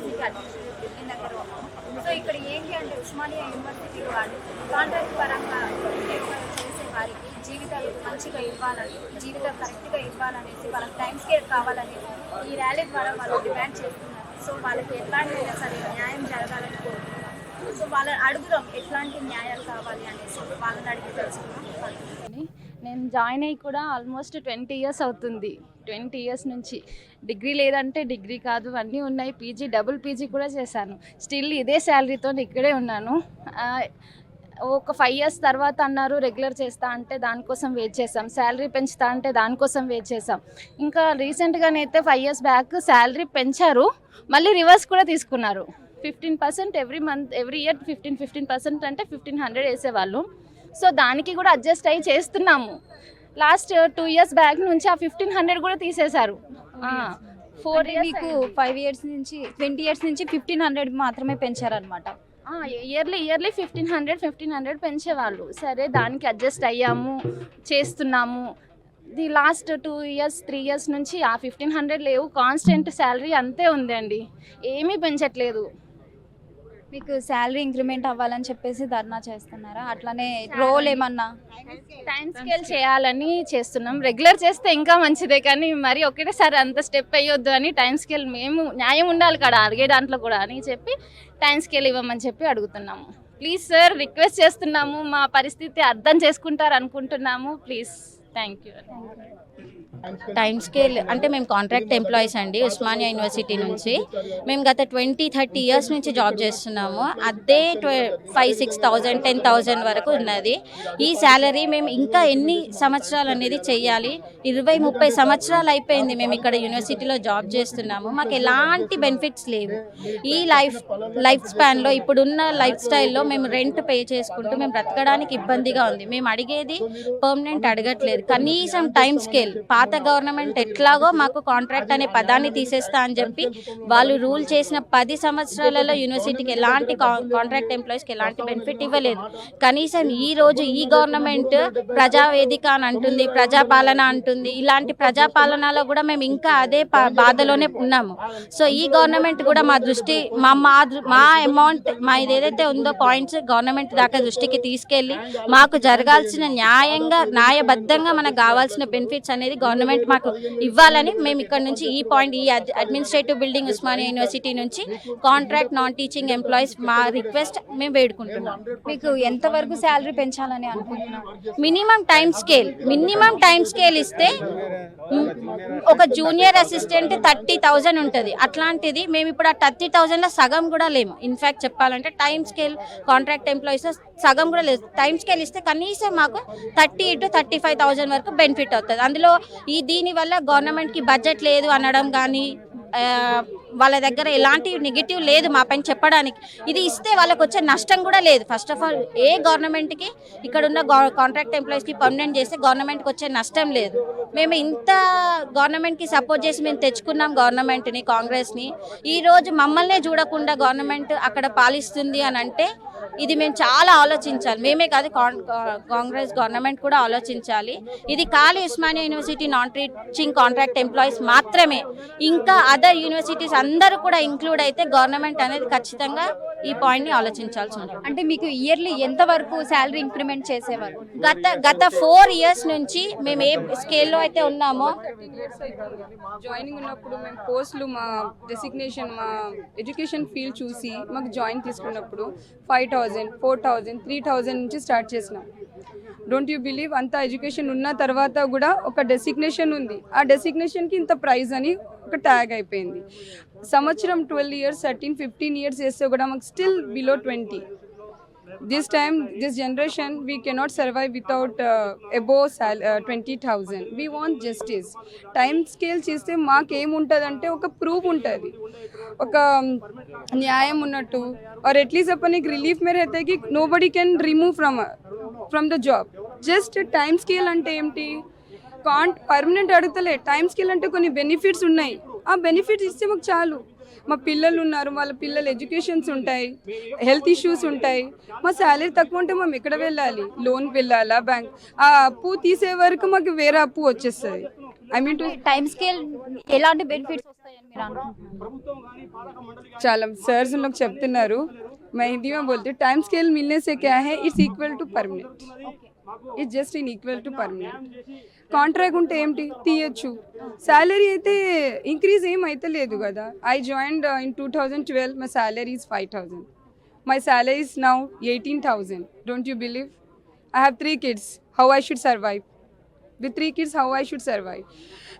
University అధ్యక్షుడు Delhi so ఇక్కడ ఏంటి అంటే ఉస్మానియా యూనివర్సిటీ వాళ్ళు కాంట్రాక్ట్ పరంగా చేసే వారికి జీవితాలు మంచిగా ఇవ్వాలని జీవితం కరెక్ట్గా ఇవ్వాలనేసి వాళ్ళకి టైం స్కేర్ కావాలనేసి ఈ ర్యాలీ ద్వారా వాళ్ళు డిమాండ్ చేస్తున్నారు. సో వాళ్ళకి ఎట్లాంటి సరే న్యాయం జరగాలని కోరుకుంటున్నారు సో వాళ్ళని అడుగుదాం ఎట్లాంటి న్యాయాలు కావాలి అనేసి వాళ్ళని అడిగి తెలుసుకుందాం. నేను జాయిన్ అయ్యి కూడా ఆల్మోస్ట్ ట్వంటీ ఇయర్స్ అవుతుంది. ట్వంటీ ఇయర్స్ నుంచి. డిగ్రీ లేదంటే డిగ్రీ కాదు అన్నీ ఉన్నాయి. పీజీ డబుల్ పీజీ కూడా చేశాను. స్టిల్ ఇదే శాలరీతో ఇక్కడే ఉన్నాను. ఒక ఫైవ్ ఇయర్స్ తర్వాత అన్నారు రెగ్యులర్ చేస్తా అంటే దానికోసం వెయిట్ చేసాం శాలరీ పెంచుతా అంటే దానికోసం వెయిట్ చేసాం ఇంకా రీసెంట్గానైతే ఫైవ్ ఇయర్స్ బ్యాక్ శాలరీ పెంచారు. మళ్ళీ రివర్స్ కూడా తీసుకున్నారు. Fifteen percent every month every year fifteen fifteen percent అంటే ఫిఫ్టీన్ హండ్రెడ్ వేసేవాళ్ళు. సో దానికి కూడా అడ్జస్ట్ అయ్యి చేస్తున్నాము. లాస్ట్ టూ ఇయర్స్ బ్యాక్ నుంచి ఆ ఫిఫ్టీన్ హండ్రెడ్ కూడా తీసేశారు. ఫోర్ మీకు ఫైవ్ ఇయర్స్ నుంచి ట్వంటీ ఇయర్స్ నుంచి ఫిఫ్టీన్ హండ్రెడ్ మాత్రమే పెంచారనమాట yearly yearly fifteen hundred fifteen hundred పెంచేవాళ్ళు. సరే దానికి అడ్జస్ట్ అయ్యాము చేస్తున్నాము. The last two years three years నుంచి ఆ ఫిఫ్టీన్ హండ్రెడ్ లేవు. కాన్స్టెంట్ శాలరీ అంతే ఉందండి. ఏమీ పెంచట్లేదు. మీకు శాలరీ ఇంక్రిమెంట్ అవ్వాలని చెప్పేసి ధర్నా చేస్తున్నారా? అట్లానే రోల్ ఏమన్నా? టైం స్కేల్ చేయాలని చేస్తున్నాం. రెగ్యులర్ చేస్తే ఇంకా మంచిదే కానీ మరి ఒకటేసారి అంత స్టెప్ అయ్యొద్దు అని టైం స్కేల్ మేము న్యాయం ఉండాలి కదా అడిగే దాంట్లో కూడా అని చెప్పి టైం స్కేల్ ఇవ్వమని చెప్పి అడుగుతున్నాము. ప్లీజ్ సార్ రిక్వెస్ట్ చేస్తున్నాము. మా పరిస్థితి అర్థం చేసుకుంటారు అనుకుంటున్నాము. Please thank you time scale అంటే మేము కాంట్రాక్ట్ ఎంప్లాయీస్ అండి ఉస్మానియా యూనివర్సిటీ నుంచి. మేము గత ట్వంటీ థర్టీ ఇయర్స్ నుంచి జాబ్ చేస్తున్నాము. అదే five six thousand ten thousand వరకు ఉన్నది. ఈ శాలరీ మేము ఇంకా ఎన్ని సంవత్సరాలు అనేది చెయ్యాలి. ఇరవై ముప్పై సంవత్సరాలు అయిపోయింది మేము ఇక్కడ యూనివర్సిటీలో జాబ్ చేస్తున్నాము. మాకు ఎలాంటి బెనిఫిట్స్ లేవు. ఈ లైఫ్ లైఫ్ స్పాన్లో ఇప్పుడున్న లైఫ్ స్టైల్లో మేము రెంట్ పే చేసుకుంటూ మేము బ్రతకడానికి ఇబ్బందిగా ఉంది. మేము అడిగేది పర్మనెంట్ అడగట్లేదు. కనీసం టైం స్కేల్ పాత గవర్నమెంట్ ఎట్లాగో మాకు కాంట్రాక్ట్ అనే పదాన్ని తీసేస్తా అని చెప్పి వాళ్ళు రూల్ చేసిన పది సంవత్సరాలలో యూనివర్సిటీకి ఎలాంటి కాంట్రాక్ట్ ఎంప్లాయీస్కి ఎలాంటి బెనిఫిట్ ఇవ్వలేదు. కనీసం ఈ రోజు ఈ గవర్నమెంట్ ప్రజావేదిక అని అంటుంది ప్రజాపాలన అంటుంది ilanti ప్రజాపాలనలో కూడా మేము ఇంకా అదే ప- బాధలోనే ఉన్నాము. సో ఈ గవర్నమెంట్ కూడా మా దృష్టి మా మా అమౌంట్ మా ఇది ఏదైతే ఉందో పాయింట్స్ గవర్నమెంట్ దాకా దృష్టికి తీసుకెళ్ళి మాకు జరగాల్సిన న్యాయంగా న్యాయబద్ధంగా మనకు కావాల్సిన బెనిఫిట్స్ అనేది గవర్నమెంట్ మాకు ఇవ్వాలని మేము ఇక్కడ నుంచి ఈ పాయింట్ ఈ అడ్మినిస్ట్రేటివ్ బిల్డింగ్ ఉస్మానియా యూనివర్సిటీ నుంచి కాంట్రాక్ట్ నాన్ టీచింగ్ ఎంప్లాయీస్ మా రిక్వెస్ట్ మేము వేడుకుంటున్నాం. మీకు ఎంత వరకు శాలరీ పెంచాలని అనుకుంటున్నారు minimum time scale minimum time scale ఇస్తే ఒక జూనియర్ అసిస్టెంట్ థర్టీ థౌజండ్ ఉంటుంది. అట్లాంటిది మేము ఇప్పుడు ఆ థర్టీ థౌజండ్లో సగం కూడా లేము. ఇన్ఫ్యాక్ట్ చెప్పాలంటే టైం స్కేల్ కాంట్రాక్ట్ ఎంప్లాయీస్ సగం కూడా లేదు. టైం స్కేల్ ఇస్తే కనీసం మాకు thirty to thirty five thousand వరకు బెనిఫిట్ అవుతుంది. అందులో ఈ దీనివల్ల గవర్నమెంట్కి బడ్జెట్ లేదు అనడం కానీ వాళ్ళ దగ్గర ఎలాంటి నెగిటివ్ లేదు మా పైన చెప్పడానికి. ఇది ఇస్తే వాళ్ళకు వచ్చే నష్టం కూడా లేదు. ఫస్ట్ ఆఫ్ ఆల్ ఏ గవర్నమెంట్కి ఇక్కడ ఉన్న కాంట్రాక్ట్ ఎంప్లాయీస్కి పర్మనెంట్ చేస్తే గవర్నమెంట్కి వచ్చే నష్టం లేదు. మేము ఇంత గవర్నమెంట్కి సపోర్ట్ చేసి మేము తెచ్చుకున్నాం గవర్నమెంట్ని కాంగ్రెస్ని ఈరోజు మమ్మల్నే చూడకుండా గవర్నమెంట్ అక్కడ పాలిస్తుంది అని అంటే ఇది మేము చాలా ఆలోచించాలి. మేమే కాదు కాంగ్రెస్ గవర్నమెంట్ కూడా ఆలోచించాలి. ఇది ఖాళీ Osmania university non teaching contract employees మాత్రమే. ఇంకా అదర్ యూనివర్సిటీస్ అందరూ కూడా ఇంక్లూడ్ అయితే గవర్నమెంట్ అనేది ఖచ్చితంగా ఈ పాయింట్ని ఆలోచించాల్సి ఉంటుంది. అంటే మీకు ఇయర్లీ ఎంత వరకు శాలరీ ఇంక్రిమెంట్ చేసేవారు? గత గత ఫోర్ ఇయర్స్ నుంచి మేము ఏ స్కేల్లో అయితే ఉన్నామో జాయినింగ్ ఉన్నప్పుడు మేము పోస్టులు మా డెసిగ్నేషన్ మా ఎడ్యుకేషన్ ఫీల్డ్ చూసి మాకు జాయిన్ తీసుకున్నప్పుడు five thousand four thousand three thousand నుంచి స్టార్ట్ చేసినాం. డోంట్ యూ బిలీవ్ అంత ఎడ్యుకేషన్ ఉన్న తర్వాత కూడా ఒక డెసిగ్నేషన్ ఉంది. ఆ డెసిగ్నేషన్కి ఇంత ప్రైజ్ అని ఒక ట్యాగ్ అయిపోయింది. సంవత్సరం twelve years thirteen fifteen years చేస్తే కూడా మాకు still below twenty this time this generation we cannot survive without above సాల twenty thousand we want justice time scale చేస్తే మాకేముంటుందంటే ఒక ప్రూఫ్ ఉంటుంది. ఒక um, న్యాయం ఉన్నట్టు ఆర్ ఎట్లీస్ట్ నీకు రిలీఫ్ మేర అయితే కి nobody can remove from from the job just time scale అంటే ఏంటి కాంట్ పర్మనెంట్ అడుగుతలే. టైం స్కేల్ అంటే కొన్ని బెనిఫిట్స్ ఉన్నాయి. ఆ బెనిఫిట్స్ ఇస్తే మాకు చాలు. మా పిల్లలు ఉన్నారు వాళ్ళ పిల్లల ఎడ్యుకేషన్స్ ఉంటాయి హెల్త్ ఇష్యూస్ ఉంటాయి. మా శాలరీ తక్కువ ఉంటే మేము ఎక్కడ వెళ్ళాలి? లోన్ వెళ్ళాలా బ్యాంక్ ఆ అప్పు తీసే వరకు మాకు వేరే అప్పు వచ్చేస్తుంది. I mean to time scale ఎలాంటి బెనిఫిట్స్ వస్తాయని మీరు చాలా సర్స్ నాకు చెప్తున్నారు. मैं हिंदी में बोलती हूँ टाइम स्केल मिलने से क्या है it's equal to permanent it's just in equal to permanent contract ఉంటే ఏంటి తీయచ్చు శాలరీ అయితే ఇంక్రీజ్ ఏం అయితే లేదు కదా I join in two thousand twelve my salary is five thousand my salary is now eighteen thousand don't you believe I have three kids. How I should survive? With three kids, how I should survive?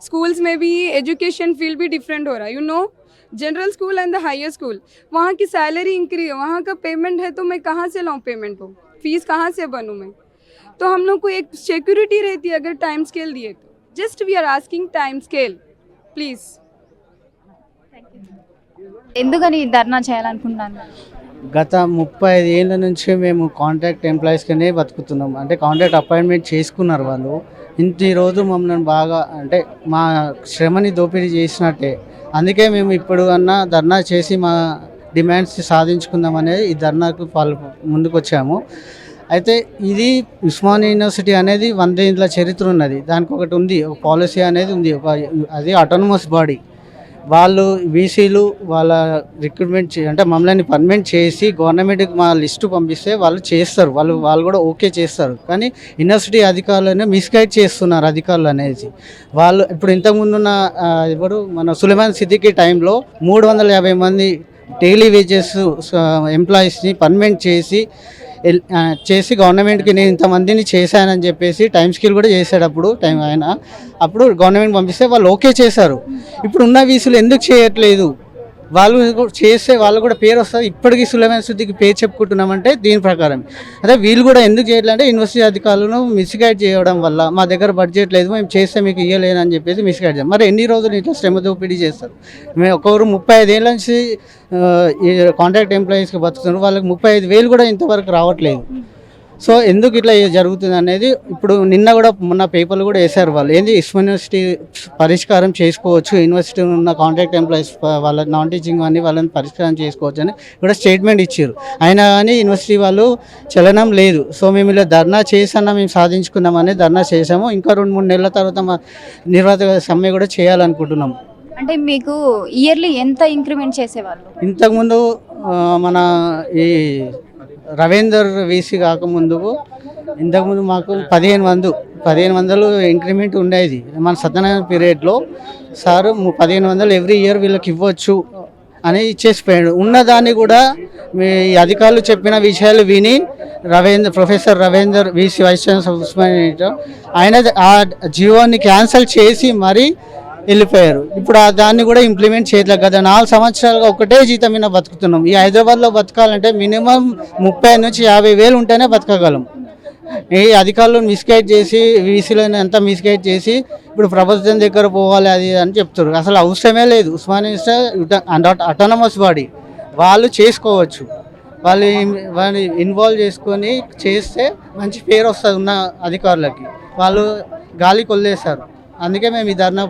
Schools में भी education field भी different हो रहा है you know general school and the higher school वहाँ की salary increase वहाँ का पेमेंट है तो मैं कहाँ से लाऊँ पेमेंट को फीस कहाँ से बनूँ मैं तो हम लोग को एक सिक्योरिटी रहती है अगर टाइम स्केल दिए तो just we are asking time scale please ఎందుకని ఈ ధర్నా చేయాలనుకుంటున్నాను గత ముప్పై ఐదు ఏళ్ళ నుంచి మేము కాంట్రాక్ట్ ఎంప్లాయీస్గానే బతుకుతున్నాం. అంటే కాంట్రాక్ట్ అపాయింట్మెంట్ చేసుకున్నారు వాళ్ళు. ఇంత ఈరోజు మమ్మల్ని బాగా అంటే మా శ్రమని దోపిడీ చేసినట్టే. అందుకే మేము ఇప్పుడు అన్నా ధర్నా చేసి మా డిమాండ్స్ సాధించుకుందాం అనేది ఈ ధర్నాకు పాల్ ముందుకొచ్చాము. అయితే ఇది ఉస్మానియా యూనివర్సిటీ అనేది వంద ఏళ్ళ చరిత్ర ఉన్నది. దానికి ఒకటి ఉంది ఒక పాలసీ అనేది ఉంది ఒక అది ఆటోనమస్ బాడీ వాళ్ళు బీసీలు వాళ్ళ రిక్రూట్మెంట్ అంటే మమ్మల్ని పర్మనెంట్ చేసి గవర్నమెంట్కి మా లిస్టు పంపిస్తే వాళ్ళు చేస్తారు. వాళ్ళు వాళ్ళు కూడా ఓకే చేస్తారు. కానీ యూనివర్సిటీ అధికారులనే మిస్గైడ్ చేస్తున్నారు అధికారులు అనేది వాళ్ళు ఇప్పుడు ఇంతకుముందు ఉన్న ఇప్పుడు మన సులేమాన్ సిద్దికి టైంలో మూడు వందల యాభై మంది డైలీ వేజెస్ ఎంప్లాయీస్ని పర్మనెంట్ చేసి చేసి గవర్నమెంట్కి నేను ఇంతమందిని చేశానని చెప్పేసి టైం స్కిల్ కూడా చేశాడు అప్పుడు టైం ఆయన. అప్పుడు గవర్నమెంట్ పంపిస్తే వాళ్ళు ఓకే చేశారు. ఇప్పుడు ఉన్న వీసులు ఎందుకు చేయట్లేదు? వాళ్ళు కూడా చేస్తే వాళ్ళు కూడా పేరు వస్తుంది. ఇప్పటికీ సులభమైన శుద్ధికి పేరు చెప్పుకుంటున్నామంటే దీని ప్రకారం అదే వీళ్ళు కూడా ఎందుకు చేయాలంటే యూనివర్సిటీ అధికారులను మిస్గైడ్ చేయడం వల్ల మా దగ్గర బడ్జెట్ లేదు మేము చేస్తే మీకు ఇవ్వలేను అని చెప్పేసి మిస్గైడ్ చేస్తాం మరి ఎన్ని రోజులు ఇట్లా శ్రమ దోపిడీ చేస్తారు? మేము ఒకరు ముప్పై ఐదేళ్ళ నుంచి కాంట్రాక్ట్ ఎంప్లాయీస్కి బతుకుతున్నారు. వాళ్ళకి ముప్పై ఐదు వేలు కూడా ఇంతవరకు రావట్లేదు. సో ఎందుకు ఇట్లా జరుగుతుంది అనేది ఇప్పుడు నిన్న కూడా మొన్న పేపర్లు కూడా వేశారు వాళ్ళు. ఏంది ఇస్మా యూనివర్సిటీ పరిష్కారం చేసుకోవచ్చు యూనివర్సిటీ ఉన్న కాంట్రాక్ట్ ఎంప్లాయీస్ వాళ్ళ నాన్ టీచింగ్ అన్ని వాళ్ళని పరిష్కారం చేసుకోవచ్చు అని కూడా స్టేట్మెంట్ ఇచ్చారు. అయినా కానీ యూనివర్సిటీ వాళ్ళు చలనం లేదు. సో మేము ఇలా ధర్నా చేసన్నా మేము సాధించుకుందామని ధర్నా చేసాము ఇంకా రెండు మూడు నెలల తర్వాత మా నిర్వాహక సమ్మె కూడా చేయాలనుకుంటున్నాం. అంటే మీకు ఇయర్లీ ఎంత ఇంక్రిమెంట్ చేసేవాళ్ళు? ఇంతకుముందు మన ఈ రవీందర్ వీసీ కాకముందుకు ఇంతకుముందు మాకు పదిహేను వందలు పదిహేను వందలు ఇంక్రిమెంట్ ఉండేది. మన సత్యనారాయణ పీరియడ్లో సార్ పదిహేను వందలు ఎవ్రీ ఇయర్ వీళ్ళకి ఇవ్వచ్చు అని ఇచ్చేసిపోయాడు ఉన్నదాన్ని కూడా మీ అధికారులు చెప్పిన విషయాలు విని Ravindra professor Ravinder VC vice chancellor ఆయన ఆ జీవోని క్యాన్సిల్ చేసి మరీ వెళ్ళిపోయారు. ఇప్పుడు ఆ దాన్ని కూడా ఇంప్లిమెంట్ చేయట్లేదు కదా. నాలుగు సంవత్సరాలుగా ఒకటే జీతం మీద బతుకుతున్నాం. ఈ హైదరాబాద్లో బతకాలంటే మినిమం ముప్పై నుంచి యాభై వేలు ఉంటేనే బతకగలం. ఈ అధికారులను మిస్గైడ్ చేసి వీసీలను ఎంత మిస్గైడ్ చేసి ఇప్పుడు ప్రభుత్వం దగ్గర పోవాలి అది అని చెప్తారు అసలు అవసరమే లేదు. ఉస్మానియా అటానమస్ బాడీ వాళ్ళు చేసుకోవచ్చు. వాళ్ళు వాళ్ళని ఇన్వాల్వ్ చేసుకొని చేస్తే మంచి పేరు వస్తుంది ఉన్న అధికారులకి. వాళ్ళు గాలి కొల్లేశారు. అందుకే మేము ఈ ధర్నా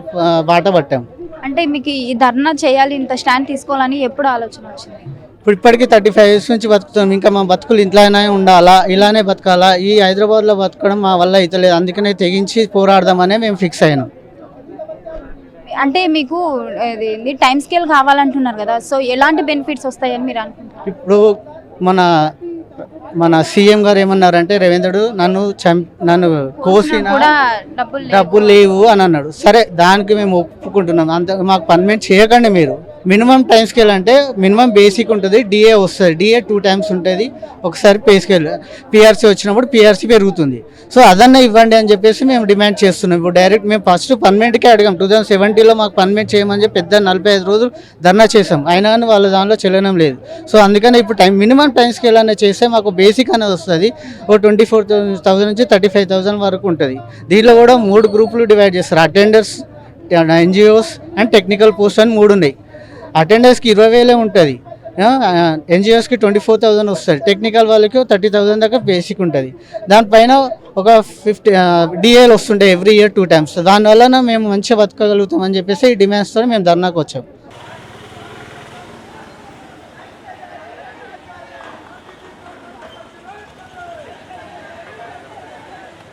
బాట పట్టాం. అంటే మీకు ఈ ధర్నా చేయాలి ఇంత స్టాండ్ తీసుకోవాలని ఎప్పుడు ఆలోచన వచ్చింది? ఇప్పుడు ఇప్పటికీ థర్టీ ఫైవ్ ఇయర్స్ నుంచి బతుకుతాం. ఇంకా మా బతుకులు ఇంట్లోనే ఉండాలా ఇలానే బతకాలా? ఈ హైదరాబాద్లో బతకడం మా వల్ల అవుతలేదు అందుకనే తెగించి పోరాడదామనే మేము ఫిక్స్ అయినాం. అంటే మీకు ఇది టైం స్కేల్ కావాలంటున్నారు కదా. సో ఎలాంటి బెనిఫిట్స్ వస్తాయని మీరు అనుకుంటున్నారు? ఇప్పుడు మన మన సీఎం గారు ఏమన్నారంటే రవీంద్రుడు నన్ను నన్ను కోసిన డబ్బులు లేవు. డబ్బులు లేవు అని అన్నాడు. సరే దానికి మేము ఒప్పుకుంటున్నాం. అంత మాకు పర్మనెంట్ చేయకండి మీరు. మినిమం టైం స్కేల్ అంటే మినిమం బేసిక్ ఉంటుంది డిఏ వస్తుంది. డిఏ టూ టైమ్స్ ఉంటుంది. ఒకసారి పే స్కేల్ పిఆర్సీ వచ్చినప్పుడు పిఆర్సీ పెరుగుతుంది. సో అదన్నా ఇవ్వండి అని చెప్పేసి మేము డిమాండ్ చేస్తున్నాం. ఇప్పుడు డైరెక్ట్ మేము ఫస్ట్ పర్మనెంట్కే అడిగాం. టూ థౌసండ్ సెవెంటీలో మాకు పర్మనెంట్ చేయమని చెప్పి పెద్ద నలభై ఐదు రోజులు ధర్నా చేసాం అయినా కానీ వాళ్ళ దానిలో చెల్లనం లేదు. సో అందుకని ఇప్పుడు టైం మినిమం టైం స్కేల్ అనేది చేస్తే మాకు బేసిక్ అనేది వస్తుంది. ఓ ట్వంటీ ఫోర్ థౌసండ్ నుంచి థర్టీ ఫైవ్ థౌసండ్ వరకు ఉంటుంది. దీనిలో కూడా మూడు గ్రూపులు డివైడ్ చేస్తారు. Attenders NGOs and technical post అని మూడు ఉన్నాయి. అటెండర్స్కి ఇరవై వేలే ఉంటుంది. ఎన్జిఓస్కి ట్వంటీ ఫోర్ థౌజండ్ వస్తుంది. టెక్నికల్ వాళ్ళకి థర్టీ థౌసండ్ దాకా బేసిక్ ఉంటుంది. దానిపైన ఒక ఫిఫ్టీ డిఏలు వస్తుంటాయి ఎవ్రీ ఇయర్ టూ టైమ్స్. దానివల్ల మేము మంచిగా బతకగలుగుతాం అని చెప్పేసి ఈ డిమాండ్స్తో మేము ధర్నాకు వచ్చాం.